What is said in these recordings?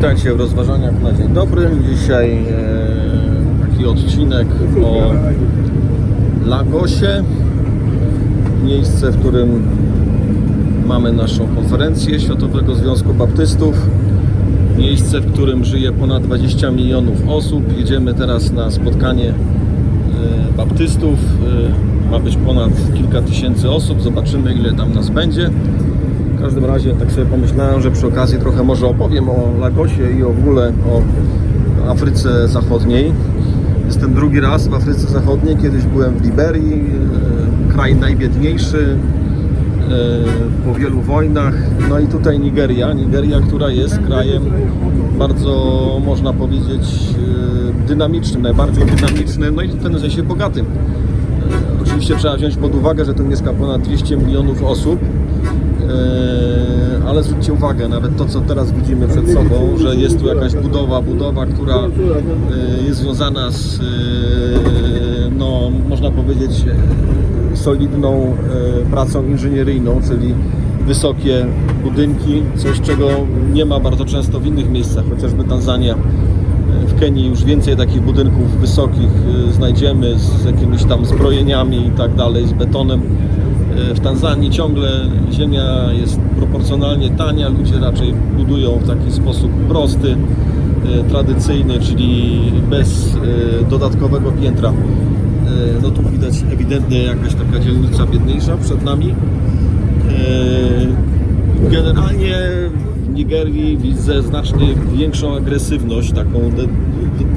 Witajcie w rozważaniach na dzień dobry. Dzisiaj e, taki odcinek o Lagosie. Miejsce, w którym mamy naszą konferencję Światowego Związku Baptystów. Miejsce, w którym żyje ponad 20 milionów osób. Jedziemy teraz na spotkanie e, baptystów. E, Ma być ponad kilka tysięcy osób. Zobaczymy, ile tam nas będzie. W każdym razie tak sobie pomyślałem, że przy okazji trochę może opowiem o Lagosie i w ogóle o Afryce Zachodniej. Jestem drugi raz w Afryce Zachodniej. Kiedyś byłem w Liberii, e, kraj najbiedniejszy e, po wielu wojnach. No i tutaj Nigeria. Nigeria, która jest krajem bardzo, można powiedzieć, e, dynamicznym, najbardziej dynamicznym, no i w pewnym sensie bogatym. Oczywiście trzeba wziąć pod uwagę, że tu mieszka ponad 200 milionów osób. Eee, ale zwróćcie uwagę, nawet to co teraz widzimy przed sobą, że jest tu jakaś budowa, budowa, która e, jest związana z, e, no, można powiedzieć, e, solidną e, pracą inżynieryjną, czyli wysokie budynki, coś czego nie ma bardzo często w innych miejscach, chociażby Tanzania. Kenii już więcej takich budynków wysokich e, znajdziemy z jakimiś tam zbrojeniami i tak dalej, z betonem. E, W Tanzanii ciągle ziemia jest proporcjonalnie tania, ludzie raczej budują w taki sposób prosty, e, tradycyjny, czyli bez dodatkowego piętra. No tu widać ewidentnie jakaś taka dzielnica biedniejsza przed nami. Generalnie Nigerii widzę znacznie większą agresywność, taką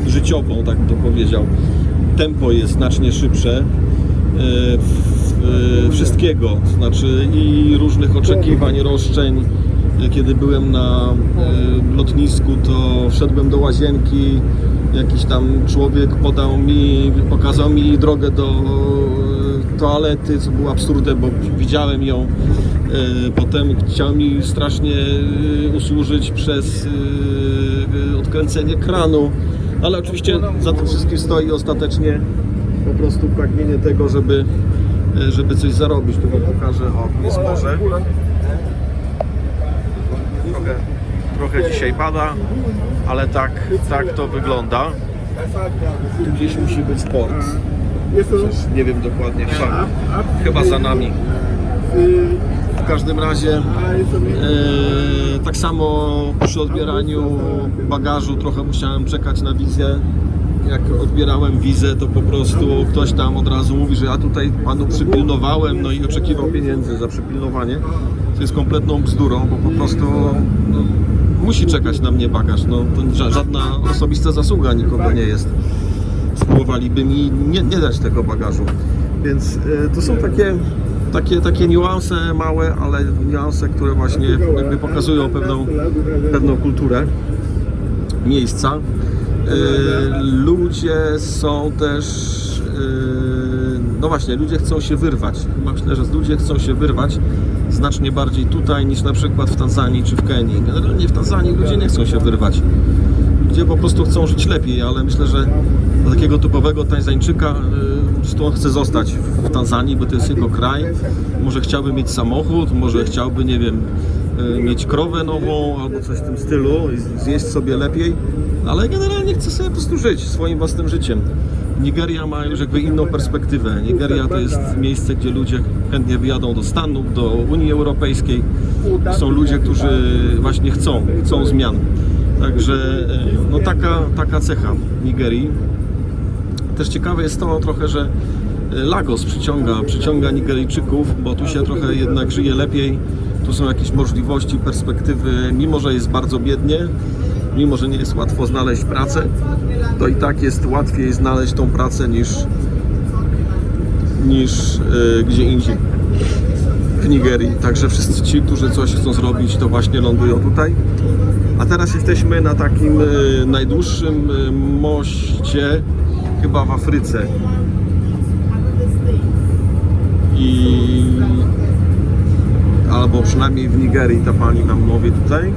życiową, tak to powiedział. Tempo jest znacznie szybsze. e, e, Wszystkiego, to znaczy i różnych oczekiwań, roszczeń. E, Kiedy byłem na lotnisku, to wszedłem do łazienki. Jakiś tam człowiek podał mi, pokazał mi drogę do toalety, co było absurdem, bo widziałem ją. E, Potem chciał mi strasznie e, usłużyć przez e, odkręcenie kranu, ale oczywiście za tym wszystkim stoi ostatecznie po prostu pragnienie tego, żeby, żeby coś zarobić. Tu pokażę, o, jest morze. Trochę dzisiaj pada, ale tak, tak to wygląda. Tu gdzieś musi być port. Chociaż nie wiem dokładnie, chyba, chyba za nami. W każdym razie e, tak samo przy odbieraniu bagażu trochę musiałem czekać na wizję. Jak odbierałem wizę, to po prostu ktoś tam od razu mówi, że ja tutaj panu przypilnowałem, no i oczekiwał pieniędzy za przypilnowanie. To jest kompletną bzdurą, bo po prostu no, musi czekać na mnie bagaż. No, to ża- żadna osobista zasługa nikogo nie jest spróbowaliby mi nie, nie dać tego bagażu. Więc e, to są takie, takie, takie niuanse małe, ale niuanse, które właśnie jakby pokazują pewną, pewną kulturę miejsca. E, Ludzie są też, e, no właśnie, ludzie chcą się wyrwać. Myślę, że ludzie chcą się wyrwać znacznie bardziej tutaj niż na przykład w Tanzanii czy w Kenii. Generalnie w Tanzanii ludzie nie chcą się wyrwać ludzie po prostu chcą żyć lepiej, ale myślę, że dla takiego typowego Tańzańczyka y, po prostu on chce zostać w Tanzanii, bo to jest jego kraj. Może chciałby mieć samochód, może chciałby, nie wiem, y, mieć krowę nową albo coś w tym stylu zjeść sobie lepiej, ale generalnie chce sobie po prostu żyć swoim własnym życiem. Nigeria ma już jakby inną perspektywę. Nigeria to jest miejsce, gdzie ludzie chętnie wyjadą do Stanów, do Unii Europejskiej. Są ludzie, którzy właśnie chcą, chcą zmian. Także e, no taka, taka cecha Nigerii. Też ciekawe jest to trochę, że e, Lagos przyciąga, przyciąga Nigeryjczyków, bo tu się trochę jednak żyje lepiej. Tu są jakieś możliwości, perspektywy, mimo że jest bardzo biednie, mimo że nie jest łatwo znaleźć pracę, to i tak jest łatwiej znaleźć tą pracę niż, niż e, gdzie indziej w Nigerii. Także wszyscy ci, którzy coś chcą zrobić, to właśnie lądują tutaj. A teraz jesteśmy na takim e, najdłuższym e, moście chyba w Afryce. I albo przynajmniej w Nigerii ta pani nam mówi tutaj.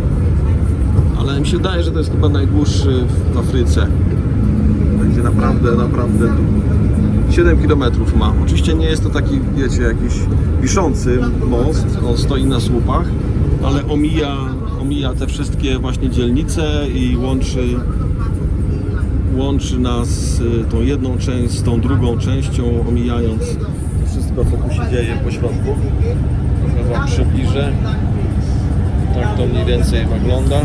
Ale mi się wydaje, że to jest chyba najdłuższy w Afryce. Będzie naprawdę, naprawdę długi. 7 km ma. Oczywiście nie jest to taki, wiecie, jakiś wiszący most, on stoi na słupach, ale omija, omija te wszystkie właśnie dzielnice i łączy, łączy nas y, tą jedną część z tą drugą częścią, omijając wszystko, co tu się dzieje po środku. Trochę Wam przybliżę. Tak to mniej więcej wygląda.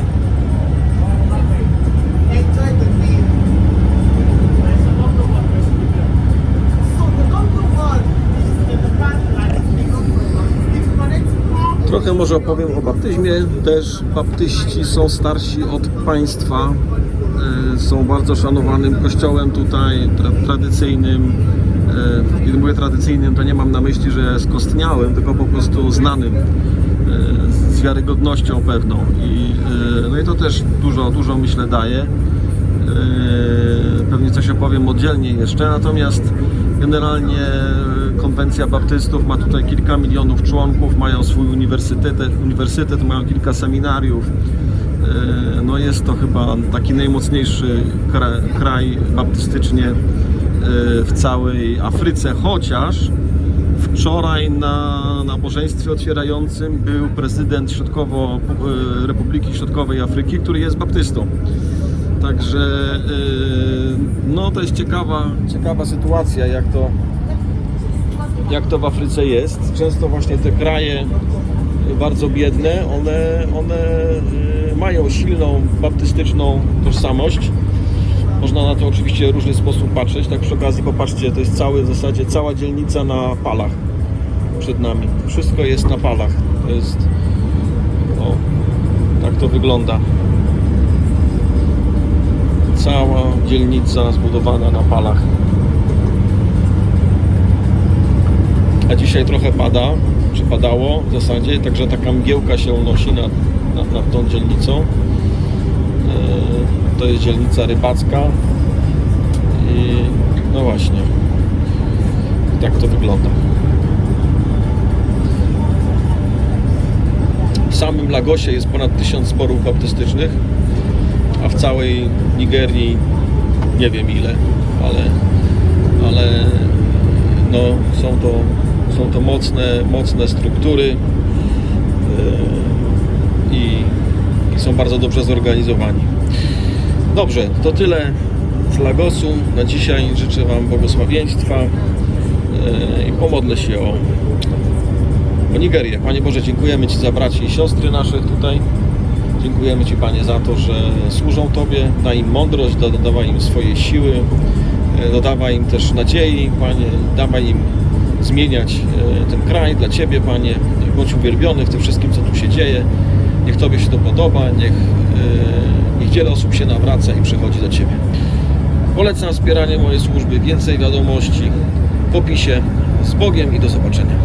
Trochę może opowiem o baptyzmie. Też baptyści są starsi od państwa. E, Są bardzo szanowanym kościołem tutaj, tra- tradycyjnym. E, Kiedy mówię tradycyjnym, to nie mam na myśli, że skostniałym, tylko po prostu znanym, e, z wiarygodnością pewną. I, no i to też dużo, dużo myślę daje. Pewnie coś opowiem oddzielnie jeszcze, natomiast generalnie konwencja baptystów ma tutaj kilka milionów członków, mają swój uniwersytet, uniwersytet mają kilka seminariów. E, No jest to chyba taki najmocniejszy kraj, kraj baptystycznie e, w całej Afryce, chociaż wczoraj na nabożeństwie otwierającym był prezydent Środkowo, e, Republiki Środkowej Afryki, który jest baptystą. Także yy, no to jest ciekawa, ciekawa sytuacja, jak to, jak to w Afryce jest. Często właśnie te kraje bardzo biedne, one, one yy, mają silną baptystyczną tożsamość. Można na to oczywiście w różny sposób patrzeć. Tak przy okazji popatrzcie, to jest cały w zasadzie cała dzielnica na palach przed nami. Wszystko jest na palach. To jest o, tak to wygląda. Cała dzielnica zbudowana na palach. A dzisiaj trochę pada, czy padało w zasadzie, także taka mgiełka się unosi nad, nad, nad tą dzielnicą. E, To jest dzielnica rybacka. I no właśnie, tak to wygląda. W samym Lagosie jest ponad tysiąc zborów baptystycznych w całej Nigerii nie wiem ile, ale, ale no, są, to, są to mocne, mocne struktury yy, i, i są bardzo dobrze zorganizowani. Dobrze, to tyle z Lagosu. Na dzisiaj życzę Wam błogosławieństwa yy, i pomodlę się o, o Nigerię. Panie Boże, dziękujemy Ci za braci i siostry naszych tutaj. Dziękujemy Ci, Panie, za to, że służą Tobie. Daj im mądrość, do- dodawaj im swoje siły, e, dodawaj im też nadziei, Panie. Dawaj im zmieniać e, ten kraj dla Ciebie, Panie. Bądź uwielbiony w tym wszystkim, co tu się dzieje. Niech Tobie się to podoba, niech, e, niech wiele osób się nawraca i przychodzi do Ciebie. Polecam wspieranie mojej służby, więcej wiadomości w opisie. Z Bogiem i do zobaczenia.